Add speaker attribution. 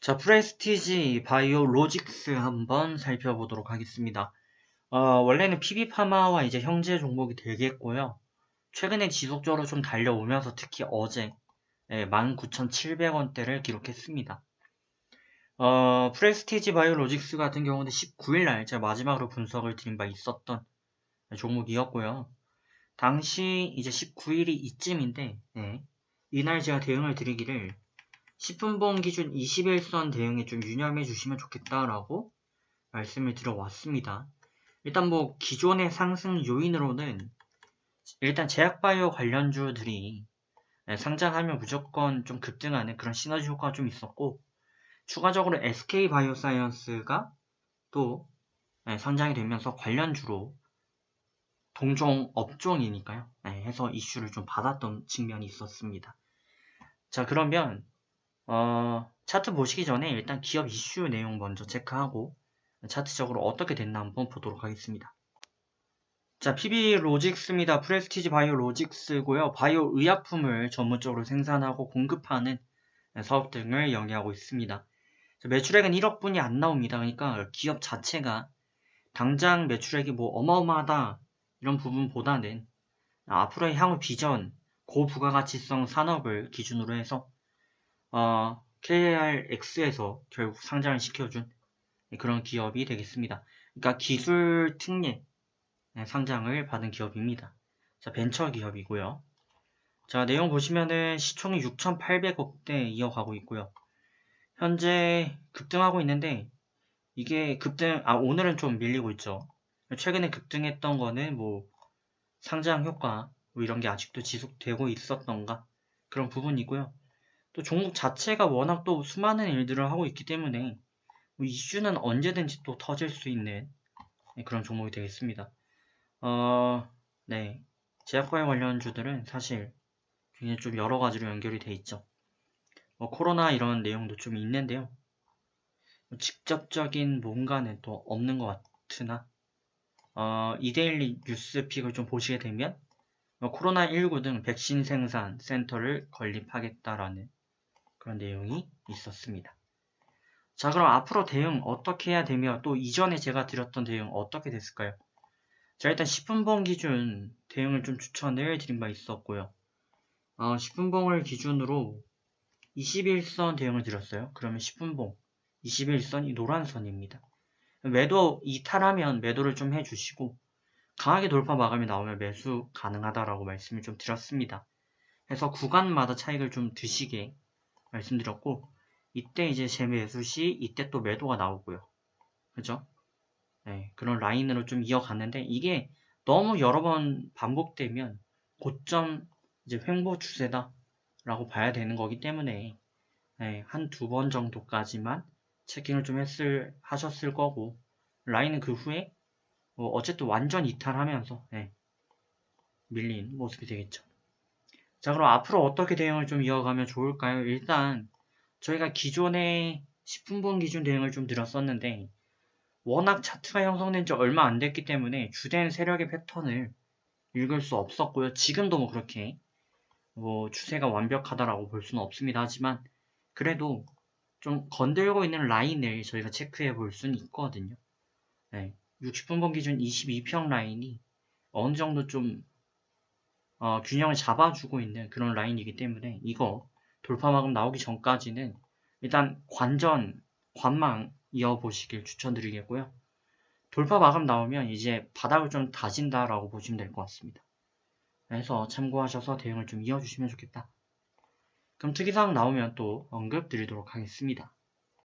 Speaker 1: 자, 프레스티지 바이오 로직스 한번 살펴보도록 하겠습니다. 어, 원래는 PB파마와 이제 형제 종목이 되겠고요. 최근에 지속적으로 좀 달려오면서 특히 어제 예, 19,700원대를 기록했습니다. 어, 프레스티지 바이오 로직스 같은 경우는 19일날 제가 마지막으로 분석을 드린 바 있었던 종목이었고요. 당시 이제 19일이 이쯤인데 예, 이날 제가 대응을 드리기를 10분봉 기준 21선 대응에 좀 유념해 주시면 좋겠다라고 말씀을 드려왔습니다. 일단 뭐 기존의 상승 요인으로는 일단 제약바이오 관련주들이 상장하면 무조건 좀 급등하는 그런 시너지 효과가 좀 있었고 추가적으로 SK바이오사이언스가 또 상장이 되면서 관련주로 동종 업종이니까요. 해서 이슈를 좀 받았던 측면이 있었습니다. 자 그러면 어, 차트 보시기 전에 일단 기업 이슈 내용 먼저 체크하고 차트적으로 어떻게 됐나 한번 보도록 하겠습니다. 자, PB 로직스입니다. 프레스티지 바이오 로직스고요. 바이오 의약품을 전문적으로 생산하고 공급하는 사업 등을 영위하고 있습니다. 매출액은 1억 분이 안 나옵니다. 그러니까 기업 자체가 당장 매출액이 뭐 어마어마하다 이런 부분보다는 앞으로의 향후 비전, 고부가가치성 산업을 기준으로 해서 어, KRX에서 결국 상장을 시켜준 그런 기업이 되겠습니다. 그러니까 기술 특례 상장을 받은 기업입니다. 자, 벤처 기업이고요. 자, 내용 보시면은 시총이 6,800억대 이어가고 있고요. 현재 급등하고 있는데 이게 급등, 아, 오늘은 좀 밀리고 있죠. 최근에 급등했던 거는 뭐 상장 효과 뭐 이런 게 아직도 지속되고 있었던가 그런 부분이고요. 또 종목 자체가 워낙 또 수많은 일들을 하고 있기 때문에 뭐 이슈는 언제든지 또 터질 수 있는 네, 그런 종목이 되겠습니다. 어, 네. 제약과에 관련 주들은 사실 굉장히 좀 여러 가지로 연결이 돼 있죠. 뭐 코로나 이런 내용도 좀 있는데요. 뭐 직접적인 뭔가는 또 없는 것 같으나 어, 이데일리 뉴스픽을 좀 보시게 되면 뭐 코로나19 등 백신 생산 센터를 건립하겠다라는 그런 내용이 있었습니다. 자, 그럼 앞으로 대응 어떻게 해야 되며 또 이전에 제가 드렸던 대응 어떻게 됐을까요? 자, 일단 10분봉 기준 대응을 좀 추천을 드린 바 있었고요. 어, 10분봉을 기준으로 21선 대응을 드렸어요. 그러면 10분봉 21선 이 노란 선입니다. 매도 이탈하면 매도를 좀 해주시고 강하게 돌파 마감이 나오면 매수 가능하다라고 말씀을 좀 드렸습니다. 그래서 구간마다 차익을 좀 드시게 말씀드렸고 이때 이제 재매수 시 이때 또 매도가 나오고요. 그죠? 네, 그런 라인으로 좀 이어갔는데 이게 너무 여러 번 반복되면 고점 이제 횡보 추세다 라고 봐야 되는 거기 때문에 네, 한두 번 정도까지만 체킹을 좀 했을 하셨을 거고 라인은 그 후에 뭐 어쨌든 완전 이탈하면서 네, 밀린 모습이 되겠죠. 자 그럼 앞으로 어떻게 대응을 좀 이어가면 좋을까요? 일단 저희가 기존에 10분분 기준 대응을 좀 드렸었는데 워낙 차트가 형성된 지 얼마 안 됐기 때문에 주된 세력의 패턴을 읽을 수 없었고요. 지금도 뭐 그렇게 뭐 추세가 완벽하다라고 볼 수는 없습니다. 하지만 그래도 좀 건들고 있는 라인을 저희가 체크해 볼 수는 있거든요. 네, 60분번 기준 22평 라인이 어느 정도 좀 어, 균형을 잡아주고 있는 그런 라인이기 때문에 이거 돌파마감 나오기 전까지는 일단 관전, 관망 이어보시길 추천드리겠고요. 돌파 마감 나오면 이제 바닥을 좀 다진다라고 보시면 될 것 같습니다. 그래서 참고하셔서 대응을 좀 이어주시면 좋겠다. 그럼 특이사항 나오면 또 언급 드리도록 하겠습니다.